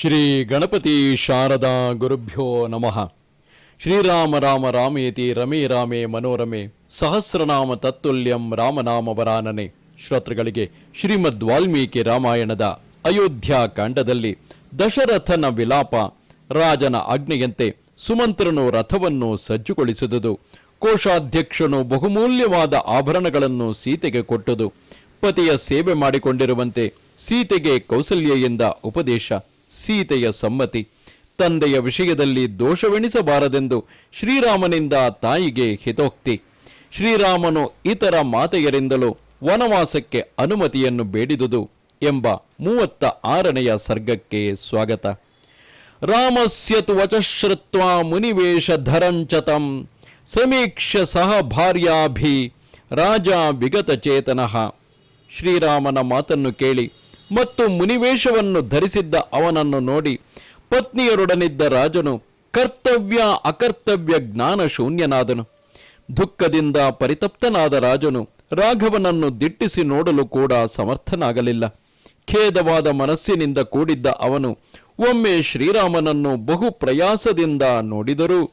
ಶ್ರೀ ಗಣಪತಿ ಶಾರದಾ ಗುರುಭ್ಯೋ ನಮಃ. ಶ್ರೀರಾಮ ರಾಮ ರಾಮೇತಿ ರಮೇ ರಾಮೇ ಮನೋರಮೆ ಸಹಸ್ರನಾಮ ತತ್ತುಲ್ಯಂ ರಾಮನಾಮ ವರಾನನೆ ಶ್ರೋತೃಗಳಿಗೆ ಶ್ರೀಮದ್ ವಾಲ್ಮೀಕಿ ರಾಮಾಯಣದ ಅಯೋಧ್ಯ ಕಾಂಡದಲ್ಲಿ ದಶರಥನ ವಿಲಾಪ, ರಾಜನ ಆಜ್ಞೆಯಂತೆ ಸುಮಂತ್ರನು ರಥವನ್ನು ಸಜ್ಜುಗೊಳಿಸಿದುದು. ಕೋಶಾಧ್ಯಕ್ಷನು ಬಹುಮೂಲ್ಯವಾದ ಆಭರಣಗಳನ್ನು ಸೀತೆಗೆ ಕೊಟ್ಟುದು. ಪತಿಯ ಸೇವೆ ಮಾಡಿಕೊಂಡಿರುವಂತೆ ಸೀತೆಗೆ ಕೌಸಲ್ಯೆಯಿಂದ ಉಪದೇಶ. ಸೀತೆಯ ಸಮ್ಮತಿ. ತಂದೆಯ ವಿಷಯದಲ್ಲಿ ದೋಷವೆಣಿಸಬಾರದೆಂದು ಶ್ರೀರಾಮನಿಂದ ತಾಯಿಗೆ ಹಿತೋಕ್ತಿ. ಶ್ರೀರಾಮನು ಇತರ ಮಾತೆಯರಿಂದಲೂ ವನವಾಸಕ್ಕೆ ಅನುಮತಿಯನ್ನು ಬೇಡಿದುದು ಎಂಬ ಮೂವತ್ತ ಆರನೆಯ ಸರ್ಗಕ್ಕೆ ಸ್ವಾಗತ. ರಾಮಸ್ಯತು ವಚಶ್ರುತ್ವಾ ಮುನಿವೇಷಧರಂಚತಂ ಸಮೀಕ್ಷ ಸಹ ಭಾರ್ಯಾಭಿ ರಾಜ ವಿಗತಚೇತನಃ ಶ್ರೀರಾಮನ ಮಾತನ್ನು ಕೇಳಿ ಮತ್ತು ಮುನಿವೇಶವನ್ನು ಧರಿಸಿದ್ದ ಅವನನ್ನು ನೋಡಿ ಪತ್ನಿಯರೊಡನಿದ್ದ ರಾಜನು, ಕರ್ತವ್ಯ ಅಕರ್ತವ್ಯ ಜ್ಞಾನ ಶೂನ್ಯನಾದನು. ದುಃಖದಿಂದ ಪರಿತಪ್ತನಾದ ರಾಜನು ರಾಘವನನ್ನು ದಿಟ್ಟಿಸಿ ನೋಡಲು ಕೂಡ ಸಮರ್ಥನಾಗಲಿಲ್ಲ. ಖೇದವಾದ ಮನಸ್ಸಿನಿಂದ ಕೂಡಿದ್ದ ಅವನು ಒಮ್ಮೆ ಶ್ರೀರಾಮನನ್ನು ಬಹು ಪ್ರಯಾಸದಿಂದ ನೋಡಿದರೂ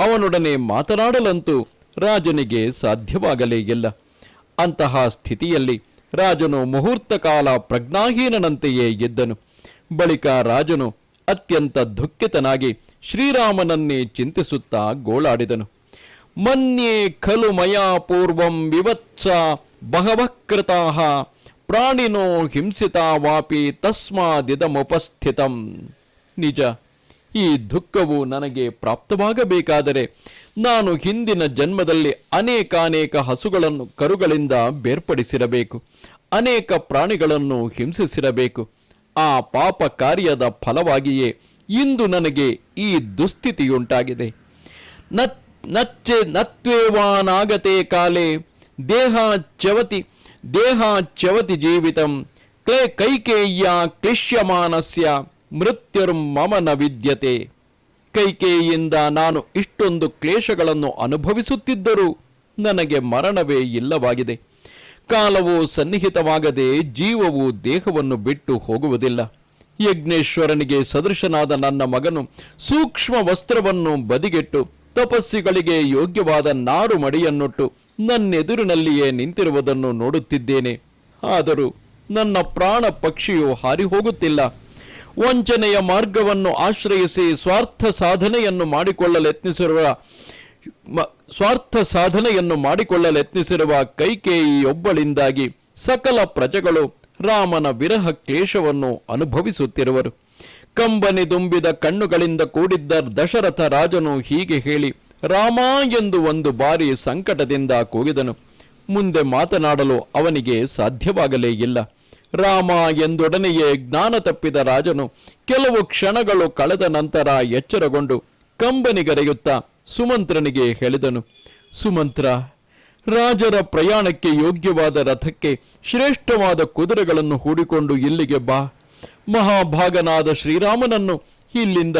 ಅವನೊಡನೆ ಮಾತನಾಡಲಂತೂ ರಾಜನಿಗೆ ಸಾಧ್ಯವಾಗಲೇ ಇಲ್ಲ. ಅಂತಹ ಸ್ಥಿತಿಯಲ್ಲಿ ರಾಜನು ಮುಹೂರ್ತ ಕಾಲ ಪ್ರಜ್ಞಾಹೀನನಂತೆಯೇ ಇದ್ದನು ಬಳಿಕ ರಾಜನು ಅತ್ಯಂತ ದುಃಖಿತನಾಗಿ ಶ್ರೀರಾಮನನ್ನೇ ಚಿಂತಿಸುತ್ತಾ ಗೋಳಾಡಿದನು. ಮನ್ಯೇ ಖಲು ಮಯಾ ಪೂರ್ವಂ ವಿವತ್ಸ ಬಹವಕೃತಃ ಪ್ರಾಣಿನೋ ಹಿಂಸಿತಾ ವಾಪಿ ತಸ್ಮಾದಿದಮುಪಸ್ಥಿತಂ. ನಿಜ. ಈ ದುಃಖವು ನನಗೆ ಪ್ರಾಪ್ತವಾಗಬೇಕಾದರೆ ನಾನು ಹಿಂದಿನ ಜನ್ಮದಲ್ಲಿ ಅನೇಕಾನೇಕ ಹಸುಗಳನ್ನು ಕರುಗಳಿಂದ ಬೇರ್ಪಡಿಸಿರಬೇಕು. ಅನೇಕ ಪ್ರಾಣಿಗಳನ್ನು ಹಿಂಸಿಸಿರಬೇಕು. ಆ ಪಾಪ ಕಾರ್ಯದ ಫಲವಾಗಿಯೇ ಇಂದು ನನಗೆ ಈ ದುಸ್ಥಿತಿಯುಂಟಾಗಿದೆ. ನಚ್ಚೆ ನತ್ವೇವಾನಾಗತೆ ಕಾಲೇ. ದೇಹ ಚವತಿ ದೇಹ ಚವತಿ ಜೀವಿತಂ. ಕ್ಲೇ ಕೈಕೇಯ್ಯ ಕ್ಲಿಶ್ಯಮಾನಸ್ಯ. ಮೃತ್ಯುರ್ಮಮ ನ ವಿದ್ಯತೆ. ಕೈಕೇಯಿಯಿಂದ ನಾನು ಇಷ್ಟೊಂದು ಕ್ಲೇಶಗಳನ್ನು ಅನುಭವಿಸುತ್ತಿದ್ದರೂ ನನಗೆ ಮರಣವೇ ಇಲ್ಲವಾಗಿದೆ. ಕಾಲವು ಸನ್ನಿಹಿತವಾಗದೆ ಜೀವವು ದೇಹವನ್ನು ಬಿಟ್ಟು ಹೋಗುವುದಿಲ್ಲ. ಯಜ್ಞೇಶ್ವರನಿಗೆ ಸದೃಶನಾದ ನನ್ನ ಮಗನು ಸೂಕ್ಷ್ಮ ವಸ್ತ್ರವನ್ನು ಬದಿಗೆಟ್ಟು ತಪಸ್ಸಿಗಳಿಗೆ ಯೋಗ್ಯವಾದ ನಾರು ಮಡಿಯನ್ನುಟ್ಟು ನನ್ನೆದುರಿನಲ್ಲಿಯೇ ನಿಂತಿರುವುದನ್ನು ನೋಡುತ್ತಿದ್ದೇನೆ. ಆದರೂ ನನ್ನ ಪ್ರಾಣ ಪಕ್ಷಿಯು ಹಾರಿ ಹೋಗುತ್ತಿಲ್ಲ. ವಂಚನೆಯ ಮಾರ್ಗವನ್ನು ಆಶ್ರಯಿಸಿ ಸ್ವಾರ್ಥ ಸಾಧನೆಯನ್ನು ಮಾಡಿಕೊಳ್ಳಲು ಯತ್ನಿಸಿರುವ ಸ್ವಾರ್ಥ ಸಾಧನೆಯನ್ನು ಮಾಡಿಕೊಳ್ಳಲೆತ್ನಿಸಿರುವ ಕೈಕೇಯಿಯೊಬ್ಬಳಿಂದಾಗಿ ಸಕಲ ಪ್ರಜೆಗಳು ರಾಮನ ವಿರಹ ಕ್ಲೇಶವನ್ನು ಅನುಭವಿಸುತ್ತಿರುವರು. ಕಂಬನಿ ದುಂಬಿದ ಕಣ್ಣುಗಳಿಂದ ಕೂಡಿದ್ದ ದಶರಥ ರಾಜನು ಹೀಗೆ ಹೇಳಿ, ರಾಮ ಎಂದು ಒಂದು ಬಾರಿ ಸಂಕಟದಿಂದ ಕೂಗಿದನು. ಮುಂದೆ ಮಾತನಾಡಲು ಅವನಿಗೆ ಸಾಧ್ಯವಾಗಲೇ ಇಲ್ಲ. ರಾಮ ಎಂದೊಡನೆಯೇ ಜ್ಞಾನ ತಪ್ಪಿದ ರಾಜನು ಕೆಲವು ಕ್ಷಣಗಳು ಕಳೆದ ನಂತರ ಎಚ್ಚರಗೊಂಡು ಕಂಬನಿಗರೆಯುತ್ತಾ ಸುಮಂತ್ರನಿಗೆ ಹೇಳಿದನು, ಸುಮಂತ್ರ, ರಾಜರ ಪ್ರಯಾಣಕ್ಕೆ ಯೋಗ್ಯವಾದ ರಥಕ್ಕೆ ಶ್ರೇಷ್ಠವಾದ ಕುದುರೆಗಳನ್ನು ಹೂಡಿಕೊಂಡು ಇಲ್ಲಿಗೆ ಬಾ. ಮಹಾಭಾಗನಾದ ಶ್ರೀರಾಮನನ್ನು ಇಲ್ಲಿಂದ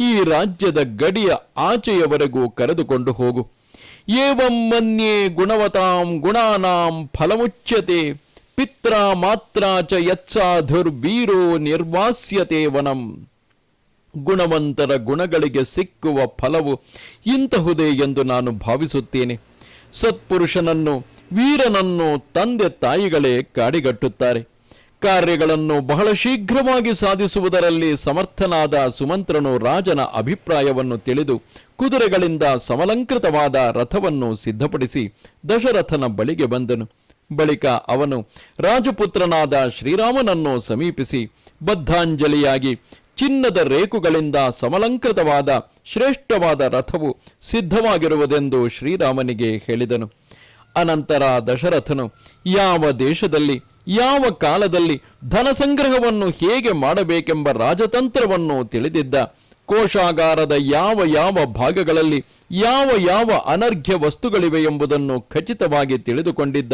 ಈ ರಾಜ್ಯದ ಗಡಿಯ ಆಚೆಯವರೆಗೂ ಕರೆದುಕೊಂಡು ಹೋಗು. ಏವಂ ಮನ್ಯೇ ಗುಣವತಾಂ ಗುಣಾನಾಂ ಫಲಮುಚ್ಯತೆ. ಪಿತ್ರ ಮಾತ್ರ ಚ ಯತ್ಸಾಧುರ್ವೀರೋ ನಿರ್ವಾಸ್ಯತೆ ವನಂ. ಗುಣವಂತರ ಗುಣಗಳಿಗೆ ಸಿಕ್ಕುವ ಫಲವು ಇಂತಹುದೇ ಎಂದು ನಾನು ಭಾವಿಸುತ್ತೇನೆ. ಸತ್ಪುರುಷನನ್ನು, ವೀರನನ್ನು ತಂದೆ ತಾಯಿಗಳೇ ಕಾಡಿಗಟ್ಟುತ್ತಾರೆ. ಕಾರ್ಯಗಳನ್ನು ಬಹಳ ಶೀಘ್ರವಾಗಿ ಸಾಧಿಸುವುದರಲ್ಲಿ ಸಮರ್ಥನಾದ ಸುಮಂತ್ರನು ರಾಜನ ಅಭಿಪ್ರಾಯವನ್ನು ತಿಳಿದು ಕುದುರೆಗಳಿಂದ ಸಮಲಂಕೃತವಾದ ರಥವನ್ನು ಸಿದ್ಧಪಡಿಸಿ ದಶರಥನ ಬಳಿಗೆ ಬಂದನು. ಬಳಿಕ ಅವನು ರಾಜಪುತ್ರನಾದ ಶ್ರೀರಾಮನನ್ನು ಸಮೀಪಿಸಿ ಬದ್ಧಾಂಜಲಿಯಾಗಿ ಚಿನ್ನದ ರೇಕುಗಳಿಂದ ಸಮಲಂಕೃತವಾದ ಶ್ರೇಷ್ಠವಾದ ರಥವು ಸಿದ್ಧವಾಗಿರುವುದೆಂದು ಶ್ರೀರಾಮನಿಗೆ ಹೇಳಿದನು. ಅನಂತರ ದಶರಥನು, ಯಾವ ದೇಶದಲ್ಲಿ, ಯಾವ ಕಾಲದಲ್ಲಿ ಧನ ಸಂಗ್ರಹವನ್ನು ಹೇಗೆ ಮಾಡಬೇಕೆಂಬ ರಾಜತಂತ್ರವನ್ನು ತಿಳಿದಿದ್ದ, ಕೋಶಾಗಾರದ ಯಾವ ಯಾವ ಭಾಗಗಳಲ್ಲಿ ಯಾವ ಯಾವ ಅನರ್ಘ್ಯ ವಸ್ತುಗಳಿವೆ ಎಂಬುದನ್ನು ಖಚಿತವಾಗಿ ತಿಳಿದುಕೊಂಡಿದ್ದ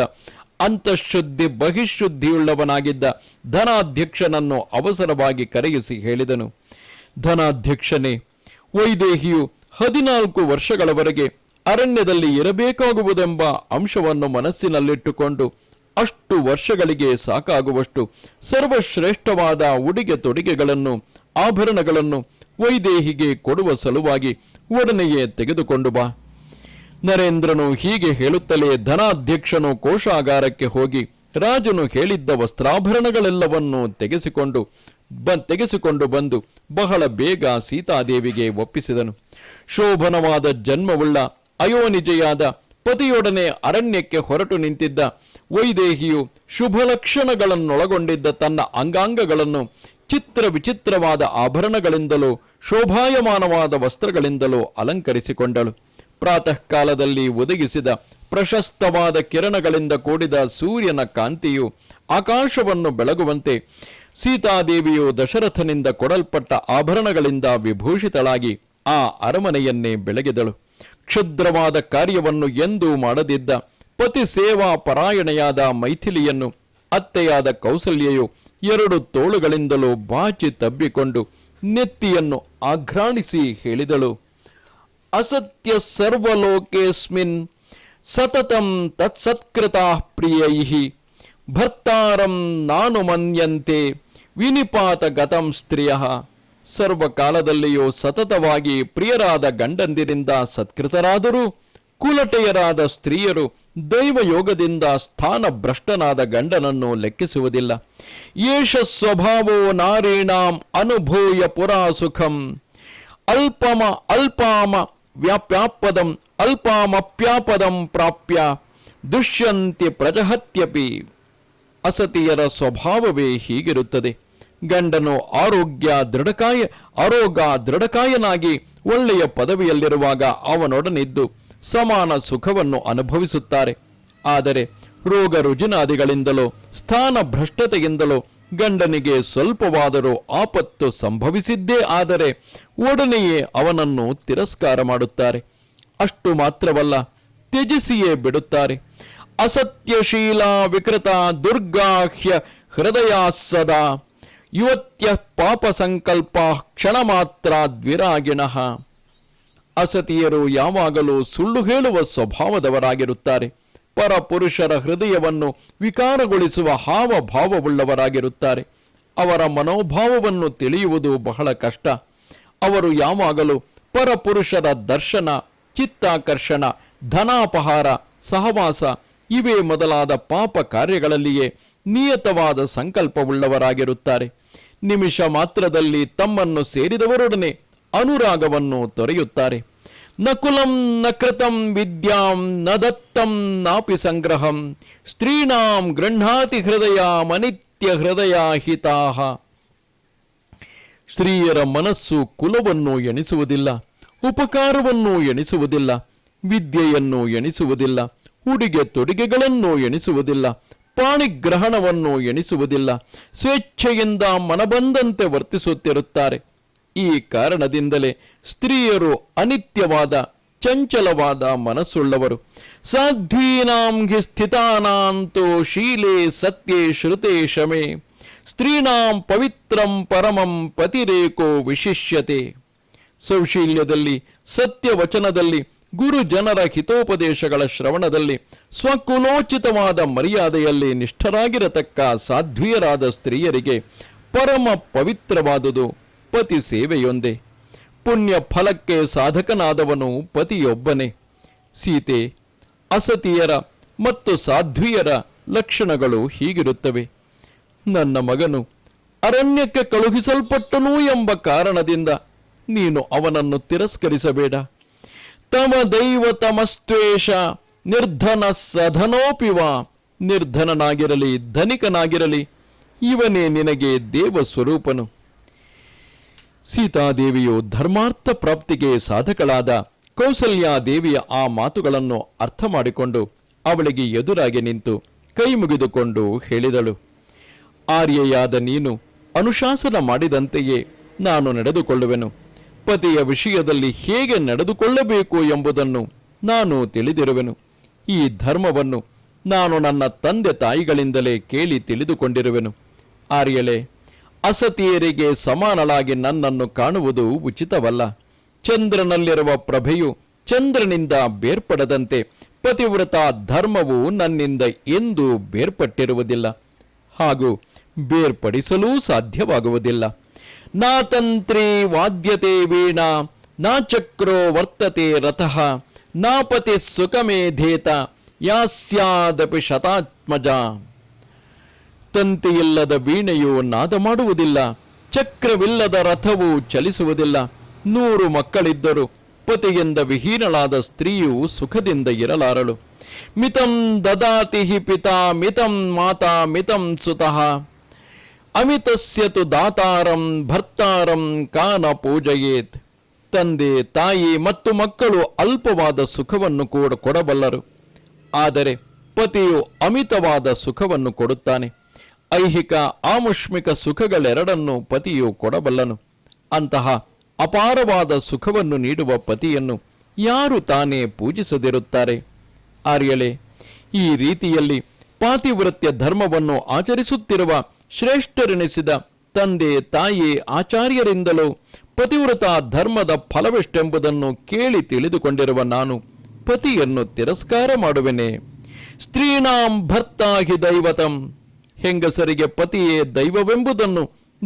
ಅಂತಃಶುದ್ಧಿ ಬಹಿಶುದ್ಧಿಯುಳ್ಳವನಾಗಿದ್ದ ಧನಾಧ್ಯಕ್ಷನನ್ನು ಅವಸರವಾಗಿ ಕರೆಯಿಸಿ ಹೇಳಿದನು. ಧನಾಧ್ಯಕ್ಷನೇ, ವೈದೇಹಿಯು ಹದಿನಾಲ್ಕು ವರ್ಷಗಳವರೆಗೆ ಅರಣ್ಯದಲ್ಲಿ ಇರಬೇಕಾಗುವುದೆಂಬ ಅಂಶವನ್ನು ಮನಸ್ಸಿನಲ್ಲಿಟ್ಟುಕೊಂಡು ಅಷ್ಟು ವರ್ಷಗಳಿಗೆ ಸಾಕಾಗುವಷ್ಟು ಸರ್ವಶ್ರೇಷ್ಠವಾದ ಉಡುಗೆ ತೊಡುಗೆಗಳನ್ನು, ಆಭರಣಗಳನ್ನು ವೈದೇಹಿಗೆ ಕೊಡುವ ಸಲುವಾಗಿ ಒಡನೆಯೇ ತೆಗೆದುಕೊಂಡು ಬಾ. ನರೇಂದ್ರನು ಹೀಗೆ ಹೇಳುತ್ತಲೇ ಧನಾಧ್ಯಕ್ಷನು ಕೋಶಾಗಾರಕ್ಕೆ ಹೋಗಿ ರಾಜನು ಹೇಳಿದ್ದ ವಸ್ತ್ರಾಭರಣಗಳೆಲ್ಲವನ್ನೂ ತೆಗೆಸಿಕೊಂಡು ಬ, ತೆಗೆಸಿಕೊಂಡು ಬಂದು ಬಹಳ ಬೇಗ ಸೀತಾದೇವಿಗೆ ಒಪ್ಪಿಸಿದನು. ಶೋಭನವಾದ ಜನ್ಮವುಳ್ಳ ಅಯೋನಿಜೆಯಾದ ಪತಿಯೊಡನೆ ಅರಣ್ಯಕ್ಕೆ ಹೊರಟು ನಿಂತಿದ್ದ ವೈದೇಹಿಯು ಶುಭ ಲಕ್ಷಣಗಳನ್ನೊಳಗೊಂಡಿದ್ದ ತನ್ನ ಅಂಗಾಂಗಗಳನ್ನು ಚಿತ್ರ ವಿಚಿತ್ರವಾದ ಆಭರಣಗಳಿಂದಲೂ ಶೋಭಾಯಮಾನವಾದ ವಸ್ತ್ರಗಳಿಂದಲೂ ಅಲಂಕರಿಸಿಕೊಂಡಳು. ಪ್ರಾತಃ ಕಾಲದಲ್ಲಿ ಒದಗಿಸಿದ ಪ್ರಶಸ್ತವಾದ ಕಿರಣಗಳಿಂದ ಕೂಡಿದ ಸೂರ್ಯನ ಕಾಂತಿಯು ಆಕಾಶವನ್ನು ಬೆಳಗುವಂತೆ ಸೀತಾದೇವಿಯು ದಶರಥನಿಂದ ಕೊಡಲ್ಪಟ್ಟ ಆಭರಣಗಳಿಂದ ವಿಭೂಷಿತಳಾಗಿ ಆ ಅರಮನೆಯನ್ನೇ ಬೆಳಗಿದಳು. ಕ್ಷುದ್ರವಾದ ಕಾರ್ಯವನ್ನು ಎಂದೂ ಮಾಡದಿದ್ದ ಪತಿ ಸೇವಾ ಪರಾಯಣೆಯಾದ ಮೈಥಿಲಿಯನ್ನು ಅತ್ತೆಯಾದ ಕೌಸಲ್ಯೆಯು ಎರಡು ತೋಳುಗಳಿಂದಲೂ ಬಾಚಿ ತಬ್ಬಿಕೊಂಡು ನೆತ್ತಿಯನ್ನು ಆಘ್ರಾಣಿಸಿ ಹೇಳಿದಳು. ಅಸತ್ಯ ಸರ್ವಲೋಕೇಸ್ಮಿನ್ ಸತತಂ ತತ್ಸತ್ಕೃತಾ ಪ್ರಿಯೈ. ಭರ್ತಾರಂ ನಾನು ಮನ್ಯಂತೆ ವಿನಿಪಾತ ಗತಂ ಸ್ತ್ರೀಯ. ಸರ್ವಕಾಲದಲ್ಲಿಯೂ ಸತತವಾಗಿ ಪ್ರಿಯರಾದ ಗಂಡಂದಿರಿಂದ ಸತ್ಕೃತರಾದರೂ. ಕುಲಟೆಯರಾದ ಸ್ತ್ರೀಯರು ದೈವಯೋಗದಿಂದ ಸ್ಥಾನ ಭ್ರಷ್ಟನಾದ ಗಂಡನನ್ನು ಲೆಕ್ಕಿಸುವುದಿಲ್ಲ. ಏಷ ಸ್ವಭಾವೋ ನಾರೀಣಾಂ ಅನುಭೂಯ ಪುರಾ ಸುಖಂ ಅಲ್ಪಮ ಅಲ್ಪಾಮ ವ್ಯಾಪ್ಯಾಪದಂ ಅಲ್ಪಾಮಪ್ಯಾಪದಂ ಪ್ರಾಪ್ಯ ದುಷ್ಯಂತಿ ಪ್ರಜಹತ್ಯಪಿ. ಅಸತಿಯರ ಸ್ವಭಾವವೇ ಹೀಗಿರುತ್ತದೆ. ಗಂಡನು ಆರೋಗ್ಯ ದೃಢಕಾಯ, ಆರೋಗ ದೃಢಕಾಯನಾಗಿ ಒಳ್ಳೆಯ ಪದವಿಯಲ್ಲಿರುವಾಗ ಅವನೊಡನಿದ್ದು ಸಮಾನ ಸುಖವನ್ನು ಅನುಭವಿಸುತ್ತಾರೆ. ಆದರೆ ರೋಗ ರುಜಿನಾದಿಗಳಿಂದಲೋ ಸ್ಥಾನ ಭ್ರಷ್ಟತೆಯಿಂದಲೋ ಗಂಡನಿಗೆ ಸ್ವಲ್ಪವಾದರೂ ಆಪತ್ತು ಸಂಭವಿಸಿದ್ದೇ ಆದರೆ ಒಡನೆಯೇ ಅವನನ್ನು ತಿರಸ್ಕಾರ ಮಾಡುತ್ತಾರೆ. ಅಷ್ಟು ಮಾತ್ರವಲ್ಲ, ತ್ಯಜಿಸಿಯೇ ಬಿಡುತ್ತಾರೆ. ಅಸತ್ಯಶೀಲ ವಿಕೃತ ದುರ್ಗಾಹ್ಯ ಹೃದಯ ಸದಾ. ಯುವತ್ಯ ಪಾಪ ಸಂಕಲ್ಪ ಕ್ಷಣ ಮಾತ್ರ ದ್ವಿರಾಗಿಣ ಅಸತಿಯರು ಯಾವಾಗಲೂ ಸುಳ್ಳು ಹೇಳುವ ಸ್ವಭಾವದವರಾಗಿರುತ್ತಾರೆ. ಪರಪುರುಷರ ಹೃದಯವನ್ನು ವಿಕಾರಗೊಳಿಸುವ ಹಾವಭಾವವುಳ್ಳವರಾಗಿರುತ್ತಾರೆ. ಅವರ ಮನೋಭಾವವನ್ನು ತಿಳಿಯುವುದು ಬಹಳ ಕಷ್ಟ. ಅವರು ಯಾವಾಗಲೂ ಪರಪುರುಷರ ದರ್ಶನ, ಚಿತ್ತಾಕರ್ಷಣ, ಧನಾಪಹಾರ, ಸಹವಾಸ ಇವೇ ಮೊದಲಾದ ಪಾಪ ಕಾರ್ಯಗಳಲ್ಲಿಯೇ ನಿಯತವಾದ ಸಂಕಲ್ಪವುಳ್ಳವರಾಗಿರುತ್ತಾರೆ. ನಿಮಿಷ ಮಾತ್ರದಲ್ಲಿ ತಮ್ಮನ್ನು ಸೇರಿದವರೊಡನೆ ಅನುರಾಗವನ್ನು ತೊರೆಯುತ್ತಾರೆ. ನಕುಲಂ ನಕೃತಂ ವಿದ್ಯಾಂ ನ ದತ್ತಂ ನಾಪಿ ಸಂಗ್ರಹಂ. ಸ್ತ್ರೀಣಾಂ ಗೃಹ್ಣಾತಿ ಹೃದಯ ಮನಿತ್ಯ ಹೃದಯ ಹಿತಾಹ ಸ್ತ್ರೀಯರ ಮನಸ್ಸು ಕುಲವನ್ನು ಎಣಿಸುವುದಿಲ್ಲ, ಉಪಕಾರವನ್ನು ಎಣಿಸುವುದಿಲ್ಲ, ವಿದ್ಯೆಯನ್ನು ಎಣಿಸುವುದಿಲ್ಲ, ಉಡುಗೆ ತೊಡುಗೆಗಳನ್ನು ಎಣಿಸುವುದಿಲ್ಲ, ಪಾಣಿಗ್ರಹಣವನ್ನು ಎಣಿಸುವುದಿಲ್ಲ, ಸ್ವೇಚ್ಛೆಯಿಂದ ಮನಬಂದಂತೆ ವರ್ತಿಸುತ್ತಿರುತ್ತಾರೆ. ಈ ಕಾರಣದಿಂದಲೇ ಸ್ತ್ರೀಯರು ಅನಿತ್ಯವಾದ, ಚಂಚಲವಾದ ಮನಸ್ಸುಳ್ಳವರು. ಸಾಧ್ವೀನಾಂ ಹಿ ಸ್ಥಿತಾನಾಂತೋ ಶೀಲೆ ಸತ್ಯ ಶ್ರುತೆ ಶಮೆ. ಸ್ತ್ರೀಣಾಂ ಪವಿತ್ರಂ ಪರಮಂ ಪತಿರೇಕೋ ವಿಶಿಷ್ಯತೆ. ಸೌಶೀಲ್ಯದಲ್ಲಿ, ಸತ್ಯವಚನದಲ್ಲಿ ಗುರು ಜನರ ಹಿತೋಪದೇಶಗಳ ಶ್ರವಣದಲ್ಲಿ, ಸ್ವಕುಲೋಚಿತವಾದ ಮರ್ಯಾದೆಯಲ್ಲಿ ನಿಷ್ಠರಾಗಿರತಕ್ಕ ಸಾಧ್ವಿಯರಾದ ಸ್ತ್ರೀಯರಿಗೆ ಪರಮ ಪವಿತ್ರವಾದುದು. ಪತಿ ಸೇವೆಯೊಂದೇ ಪುಣ್ಯ ಫಲಕ್ಕೆ ಸಾಧಕನಾದವನು ಪತಿಯೊಬ್ಬನೇ. ಸೀತೆ, ಅಸತಿಯರ ಮತ್ತು ಸಾಧ್ವಿಯರ ಲಕ್ಷಣಗಳು ಹೀಗಿರುತ್ತವೆ. ನನ್ನ ಮಗನು ಅರಣ್ಯಕ್ಕೆ ಕಳುಹಿಸಲ್ಪಟ್ಟನು ಎಂಬ ಕಾರಣದಿಂದ ನೀನು ಅವನನ್ನು ತಿರಸ್ಕರಿಸಬೇಡ. ತಮ ದೈವ ತಮಸ್ತ್ವೇಷ ನಿರ್ಧನ ಸಧನೋಪಿವ, ನಿರ್ಧನನಾಗಿರಲಿ, ಧನಿಕನಾಗಿರಲಿ, ಇವನೇ ನಿನಗೆ ದೇವ ಸ್ವರೂಪನು ಸೀತಾದೇವಿಯು ಧರ್ಮಾರ್ಥ ಪ್ರಾಪ್ತಿಗೆ ಸಾಧಕಳಾದ ಕೌಸಲ್ಯಾದೇವಿಯ ಆ ಮಾತುಗಳನ್ನು ಅರ್ಥ ಮಾಡಿಕೊಂಡು ಅವಳಿಗೆ ಎದುರಾಗಿ ನಿಂತು ಕೈ ಮುಗಿದುಕೊಂಡು ಹೇಳಿದಳು, ಆರ್ಯೆಯಾದ ನೀನು ಅನುಶಾಸನ ಮಾಡಿದಂತೆಯೇ ನಾನು ನಡೆದುಕೊಳ್ಳುವೆನು. ಪತಿಯ ವಿಷಯದಲ್ಲಿ ಹೇಗೆ ನಡೆದುಕೊಳ್ಳಬೇಕು ಎಂಬುದನ್ನು ನಾನು ತಿಳಿದಿರುವೆನು. ಈ ಧರ್ಮವನ್ನು ನಾನು ನನ್ನ ತಂದೆ ತಾಯಿಗಳಿಂದಲೇ ಕೇಳಿ ತಿಳಿದುಕೊಂಡಿರುವೆನು. ಆರ್ಯಳೆ ಅಸತಿಯರಿಗೆ ಸಮಾನಳಾಗಿ ನನ್ನನ್ನು ಕಾಣುವುದು ಉಚಿತವಲ್ಲ. ಚಂದ್ರನಲ್ಲಿರುವ ಪ್ರಭೆಯು ಚಂದ್ರನಿಂದ ಬೇರ್ಪಡದಂತೆ ಪತಿವ್ರತ ಧರ್ಮವು ನನ್ನಿಂದ ಎಂದೂ ಬೇರ್ಪಟ್ಟಿರುವುದಿಲ್ಲ. ಹಾಗೂ ಬೇರ್ಪಡಿಸಲೂ ಸಾಧ್ಯವಾಗುವುದಿಲ್ಲ. ನಾ ತಂತ್ರಿ ವಾದ್ಯತೆ ವೀಣಾ, ನಾ ಚಕ್ರೋ ವರ್ತತೆ ರಥಃ ನಾಪತಿ ಸುಖಮೇಧೇತ ಯಾಸ್ಯಾದಪಿ ಶತಾತ್ಮಜ. ತಂತಿಯಿಲ್ಲದ ವೀಣೆಯು ನಾದ ಮಾಡುವುದಿಲ್ಲ, ಚಕ್ರವಿಲ್ಲದ ರಥವು ಚಲಿಸುವುದಿಲ್ಲ. ನೂರು ಮಕ್ಕಳಿದ್ದರು, ಪತಿಯಿಂದ ವಿಹೀನಳಾದ ಸ್ತ್ರೀಯು ಸುಖದಿಂದ ಇರಲಾರಳು. ಮಿತಂ ದದಾತಿ ಹಿ ಪಿತಾ, ಮಿತಂ ಮಾತಾ, ಮಿತಂ ಸುತಃ. ಅಮಿತಸ್ಯತು ದಾತಾರಂ ಭರ್ತಾರಂ ಕಾನ ಪೂಜಯೇತ್. ತಂದೆ, ತಾಯಿ ಮತ್ತು ಮಕ್ಕಳು ಅಲ್ಪವಾದ ಸುಖವನ್ನು ಕೂಡ ಕೊಡಬಲ್ಲರು. ಆದರೆ ಪತಿಯು ಅಮಿತವಾದ ಸುಖವನ್ನು ಕೊಡುತ್ತಾನೆ. ಐಹಿಕ, ಆಮುಷ್ಮಿಕ ಸುಖಗಳೆರಡನ್ನು ಪತಿಯು ಕೊಡಬಲ್ಲನು. ಅಂತಹ ಅಪಾರವಾದ ಸುಖವನ್ನು ನೀಡುವ ಪತಿಯನ್ನು ಯಾರು ತಾನೇ ಪೂಜಿಸದಿರುತ್ತಾರೆ? ಆರ್ಯಳೆ, ಈ ರೀತಿಯಲ್ಲಿ ಪಾತಿವೃತ್ಯ ಧರ್ಮವನ್ನು ಆಚರಿಸುತ್ತಿರುವ ಶ್ರೇಷ್ಠರೆನಿಸಿದ ತಂದೆ, ತಾಯಿ, ಆಚಾರ್ಯರಿಂದಲೂ ಪತಿವ್ರತ ಧರ್ಮದ ಫಲವೆಷ್ಟೆಂಬುದನ್ನು ಕೇಳಿ ತಿಳಿದುಕೊಂಡಿರುವ ನಾನು ಪತಿಯನ್ನು ತಿರಸ್ಕಾರ ಮಾಡುವೆನೆ. ಸ್ತ್ರೀಣಾಂ ಭರ್ತಾ ಹಿ ದೈವತಂ. ಹೆಂಗಸರಿಗೆ ಪತಿಯೇ ದೈವವೆಂಬುದನ್ನು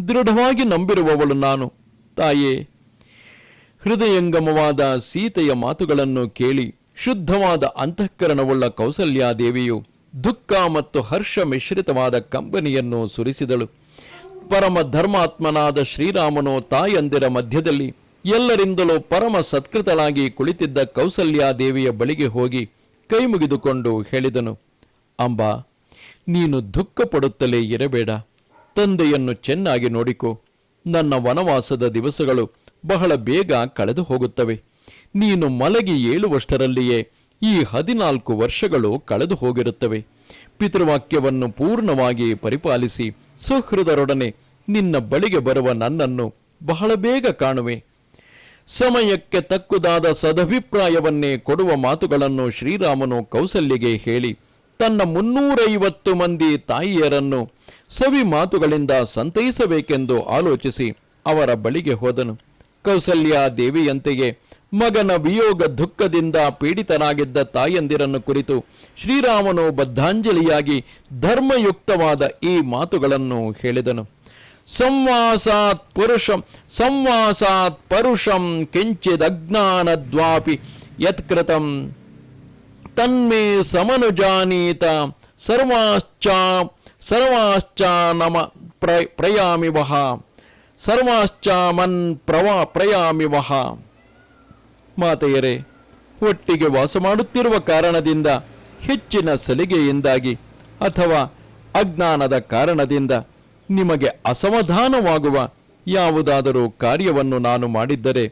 ದೃಢವಾಗಿ ನಂಬಿರುವವಳು ನಾನು. ತಾಯೇ, ಹೃದಯಂಗಮವಾದ ಸೀತೆಯ ಮಾತುಗಳನ್ನು ಕೇಳಿ ಶುದ್ಧವಾದ ಅಂತಃಕರಣವುಳ್ಳ ಕೌಸಲ್ಯಾದೇವಿಯು ದುಃಖ ಮತ್ತು ಹರ್ಷ ಮಿಶ್ರಿತವಾದ ಕಂಬನಿಯನ್ನು ಸುರಿಸಿದಳು. ಪರಮ ಧರ್ಮಾತ್ಮನಾದ ಶ್ರೀರಾಮನು ತಾಯಂದಿರ ಮಧ್ಯದಲ್ಲಿ ಎಲ್ಲರಿಂದಲೂ ಪರಮ ಸತ್ಕೃತಳಾಗಿ ಕುಳಿತಿದ್ದ ಕೌಸಲ್ಯಾದೇವಿಯ ಬಳಿಗೆ ಹೋಗಿ ಕೈ ಮುಗಿದುಕೊಂಡು ಹೇಳಿದನು, ಅಂಬಾ ನೀನು ದುಃಖ ಪಡುತ್ತಲೇ ಇರಬೇಡ. ತಂದೆಯನ್ನು ಚೆನ್ನಾಗಿ ನೋಡಿಕೋ. ನನ್ನ ವನವಾಸದ ದಿವಸಗಳು ಬಹಳ ಬೇಗ ಕಳೆದು ಹೋಗುತ್ತವೆ. ನೀನು ಮಲಗಿ ಏಳುವಷ್ಟರಲ್ಲಿಯೇ ಈ ಹದಿನಾಲ್ಕು ವರ್ಷಗಳು ಕಳೆದು ಹೋಗಿರುತ್ತವೆ. ಪಿತೃವಾಕ್ಯವನ್ನು ಪೂರ್ಣವಾಗಿ ಪರಿಪಾಲಿಸಿ ಸುಹೃದರೊಡನೆ ನಿನ್ನ ಬಳಿಗೆ ಬರುವ ನನ್ನನ್ನು ಬಹಳ ಬೇಗ ಕಾಣುವೆ. ಸಮಯಕ್ಕೆ ತಕ್ಕುದಾದ ಸದಭಿಪ್ರಾಯವನ್ನೇ ಕೊಡುವ ಮಾತುಗಳನ್ನು ಶ್ರೀರಾಮನು ಕೌಸಲ್ಯಗೆ ಹೇಳಿ ತನ್ನ ಮುನ್ನೂರೈವತ್ತು ಮಂದಿ ತಾಯಿಯರನ್ನು ಸವಿ ಮಾತುಗಳಿಂದ ಸಂತೈಸಬೇಕೆಂದು ಆಲೋಚಿಸಿ ಅವರ ಬಳಿಗೆ ಹೋದನು. ಕೌಸಲ್ಯ ದೇವಿಯಂತೆಯೇ ಮಗನ ವಿಯೋಗ ದುಃಖದಿಂದ ಪೀಡಿತನಾಗಿದ್ದ ತಾಯಂದಿರನ್ನು ಕುರಿತು ಶ್ರೀರಾಮನು ಬದ್ಧಾಂಜಲಿಯಾಗಿ ಧರ್ಮಯುಕ್ತವಾದ ಈ ಮಾತುಗಳನ್ನು ಹೇಳಿದನು. ಸಂವಾಸಾತ್ ಪುರುಷಂ, ಸಂವಾಸಾತ್ ಪರುಷಂ, ಕಿಂಚಿದಜ್ಞಾನದ್ವಾಪಿ ಯತ್ಕೃತಂ. ತನ್ಮೇ ಸಮನುಜಾನೀತ, ಸರ್ವಾಶ್ಚ ಸರ್ವಾಶ್ಚ ನಮ ಪ್ರ ಪ್ರಯಾಮಿ ವಹ ಸರ್ವಾಶ್ಚ ಮನ್ ಪ್ರವಾ ಪ್ರಯಾಮಿ ವಹ ಮಾತೆಯರೇ, ಒಟ್ಟಿಗೆ ವಾಸ ಮಾಡುತ್ತಿರುವ ಕಾರಣದಿಂದ ಹೆಚ್ಚಿನ ಸಲಿಗೆಯಿಂದಾಗಿ ಅಥವಾ ಅಜ್ಞಾನದ ಕಾರಣದಿಂದ ನಿಮಗೆ ಅಸಮಾಧಾನವಾಗುವ ಯಾವುದಾದರೂ ಕಾರ್ಯವನ್ನು ನಾನು ಮಾಡಿದ್ದರೆ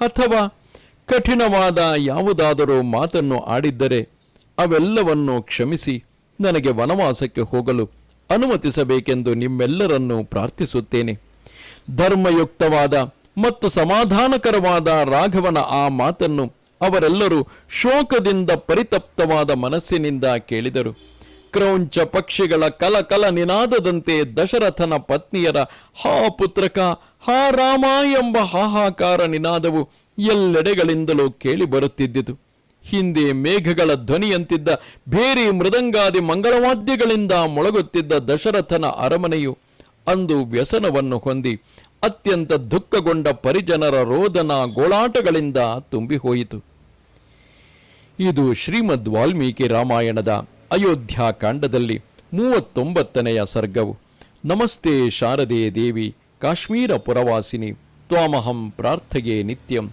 ಅಥವಾ ಕಠಿಣವಾದ ಯಾವುದಾದರೂ ಮಾತನ್ನು ಆಡಿದ್ದರೆ ಅವೆಲ್ಲವನ್ನು ಕ್ಷಮಿಸಿ ನನಗೆ ವನವಾಸಕ್ಕೆ ಹೋಗಲು ಅನುಮತಿಸಬೇಕೆಂದು ನಿಮ್ಮೆಲ್ಲರನ್ನು ಪ್ರಾರ್ಥಿಸುತ್ತೇನೆ. ಧರ್ಮಯುಕ್ತವಾದ ಮತ್ತು ಸಮಾಧಾನಕರವಾದ ರಾಘವನ ಆ ಮಾತನ್ನು ಅವರೆಲ್ಲರೂ ಶೋಕದಿಂದ ಪರಿತಪ್ತವಾದ ಮನಸ್ಸಿನಿಂದ ಕೇಳಿದರು. ಕ್ರೌಂಚ ಪಕ್ಷಿಗಳ ಕಲಕಲ ನಿನಾದದಂತೆ ದಶರಥನ ಪತ್ನಿಯರ, ಹಾ ಪುತ್ರಕ, ಹಾ ರಾಮ ಎಂಬ ಹಾಹಾಕಾರ ನಿನಾದವು. ಎಲ್ಲೆಡೆಗಳಿಂದಲೂ ಕೇಳಿ ಬರುತ್ತಿದ್ದಿತು. ಹಿಂದೆ ಮೇಘಗಳ ಧ್ವನಿಯಂತಿದ್ದ ಬೇರೆ ಮೃದಂಗಾದಿ ಮಂಗಳವಾದ್ಯಗಳಿಂದ ಮೊಳಗುತ್ತಿದ್ದ ದಶರಥನ ಅರಮನೆಯು ಅಂದು ವ್ಯಸನವನ್ನು ಹೊಂದಿ, ಅತ್ಯಂತ ದುಃಖಗೊಂಡ ಪರಿಜನರ ರೋದನ ಗೋಳಾಟಗಳಿಂದ ತುಂಬಿ ಹೋಯಿತು ಇದು ಶ್ರೀಮದ್ ವಾಲ್ಮೀಕಿ ರಾಮಾಯಣದ ಅಯೋಧ್ಯಾಕಾಂಡದಲ್ಲಿ ಮೂವತ್ತೊಂಬತ್ತನೆಯ ಸರ್ಗವು. ನಮಸ್ತೆ ಶಾರದೆ ದೇವಿ, ಕಾಶ್ಮೀರ ಪುರವಾಸಿನಿ, ತ್ವಾಮಹಂ ಪ್ರಾರ್ಥಯೇ ನಿತ್ಯಂ.